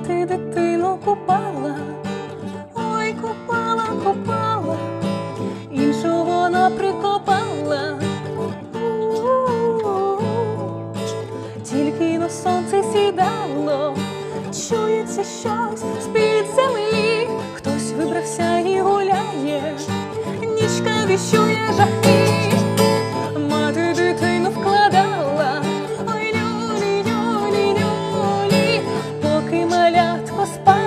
ти дитину купала, ой купала, купала, іншого вона прикопала, тільки на сонце сідало, чується щось з-під землі, хтось вибрався і гуляє, нічка віщує. tuas.